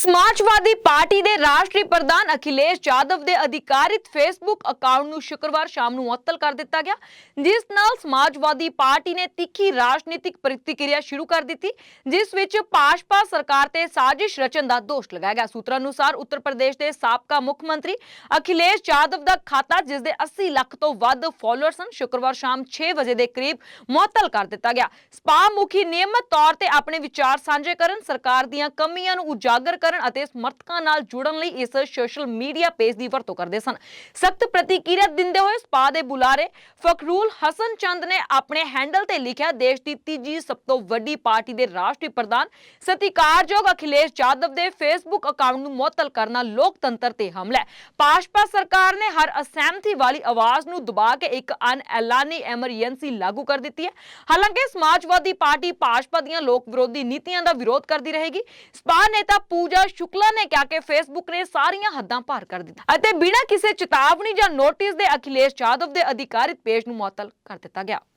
ਸਮਾਜਵਾਦੀ party ਦੇ ਰਾਸ਼ਟਰੀ ਪ੍ਰਧਾਨ ਅਖਿਲੇਸ਼ ਯਾਦਵ ਦੇ ਅਧਿਕਾਰਿਤ ਫੇਸਬੁੱਕ ਅਕਾਊਂਟ ਨੂੰ ਸ਼ੁੱਕਰਵਾਰ ਸ਼ਾਮ ਨੂੰ ਮੁਅੱਤਲ ਕਰ ਦਿੱਤਾ ਗਿਆ, ਜਿਸ ਨਾਲ ਸਮਾਜਵਾਦੀ ਪਾਰਟੀ ਨੇ ਤਿੱਖੀ ਰਾਜਨੀਤਿਕ ਪ੍ਰਤੀਕਿਰਿਆ ਸ਼ੁਰੂ ਕਰ ਦਿੱਤੀ, ਜਿਸ ਵਿੱਚ ਭਾਜਪਾ ਸਰਕਾਰ ਤੇ ਸਾਜ਼ਿਸ਼ ਰਚਨ ਦਾ ਦੋਸ਼ ਲਗਾਇਆ ਗਿਆ। ਸੂਤਰਾਂ ਅਨੁਸਾਰ ਉੱਤਰ ਪ੍ਰਦੇਸ਼ ਦੇ ਸਾਬਕਾ ਮੁੱਖ ਮੰਤਰੀ ਅਖਿਲੇਸ਼ ਯਾਦਵ ਦਾ ਖਾਤਾ, ਜਿਸ ਦੇ 80 ਲੱਖ ਤੋਂ ਵੱਧ ਫਾਲੋਅਰ ਸਨ, ਸ਼ੁੱਕਰਵਾਰ ਸ਼ਾਮ 6 ਵਜੇ ਦੇ ਕਰੀਬ ਮੁਅੱਤਲ ਕਰ ਦਿੱਤਾ ਗਿਆ। ਸਪਾ ਮੁਖੀ ਨਿਯਮਤ ਤੌਰ ਤੇ ਆਪਣੇ ਵਿਚਾਰ ਸਾਂਝੇ ਕਰਨ, ਸਰਕਾਰ ਦੀਆਂ ਕਮੀਆਂ ਨੂੰ ਉਜਾਗਰ ਕਰਨ ਅਤੇ ਸਮਰਥਕਾਂ ਨਾਲ ਜੁੜਨ ਲਈ ਇਸ ਸੋਸ਼ਲ ਮੀਡੀਆ ਪੇਜ ਦੀ ਵਰਤੋਂ ਕਰਦੇ ਸਨ। ਸਖਤ ਪ੍ਰਤੀਕਿਰਿਆ ਦਿੰਦੇ ਹੋਏ ਸਪਾ ਦੇ ਬੁਲਾਰੇ ਫਖਰੂਲ ਹਸਨ ਚੰਦ ਨੇ ਆਪਣੇ ਹੈਂਡਲ ਤੇ ਲਿਖਿਆ, ਦੇਸ਼ ਦੀ ਤੀਜੀ ਸਭ ਤੋਂ ਵੱਡੀ ਪਾਰਟੀ ਦੇ ਰਾਸ਼ਟਰੀ ਪ੍ਰਧਾਨ ਸਤਿਕਾਰਯੋਗ ਅਖਿਲੇਸ਼ ਯਾਦਵ ਦੇ ਫੇਸਬੁੱਕ ਅਕਾਊਂਟ ਨੂੰ ਮੁਅੱਤਲ ਕਰਨਾ ਲੋਕਤੰਤਰ ਤੇ ਹਮਲਾ ਹੈ। ਭਾਜਪਾ ਸਰਕਾਰ ਨੇ ਹਰ ਅਸਹਿਮਤੀ ਵਾਲੀ ਆਵਾਜ਼ ਨੂੰ ਦਬਾ ਕੇ ਇੱਕ ਅਨਐਲਾਨੀ ਐਮਰਜੈਂਸੀ ਲਾਗੂ ਕਰ ਦਿੱਤੀ ਹੈ। ਹਾਲਾਂਕਿ ਸਮਾਜਵਾਦੀ ਪਾਰਟੀ ਭਾਜਪਾ ਦੀਆਂ ਲੋਕ ਵਿਰੋਧੀ ਨੀਤੀਆਂ ਦਾ ਵਿਰੋਧ ਕਰਦੀ ਰਹੇਗੀ। ਸਪਾ ਨੇਤਾ ਪੂਜਾ ਸ਼ੁਕਲਾ ਨੇ ਕਿਹਾ ਕਿ ਫੇਸਬੁੱਕ ਨੇ ਸਾਰੀਆਂ ਹੱਦਾਂ ਪਾਰ ਕਰ ਦਿੱਤੀਆਂ ਅਤੇ ਬਿਨਾਂ ਕਿਸੇ ਚੇਤਾਵਨੀ ਜਾਂ ਨੋਟਿਸ ਦੇ ਅਖਿਲੇਸ਼ ਯਾਦਵ ਦੇ ਅਧਿਕਾਰਿਤ ਪੇਜ ਨੂੰ ਮੁਅੱਤਲ ਕਰ ਦਿੱਤਾ ਗਿਆ।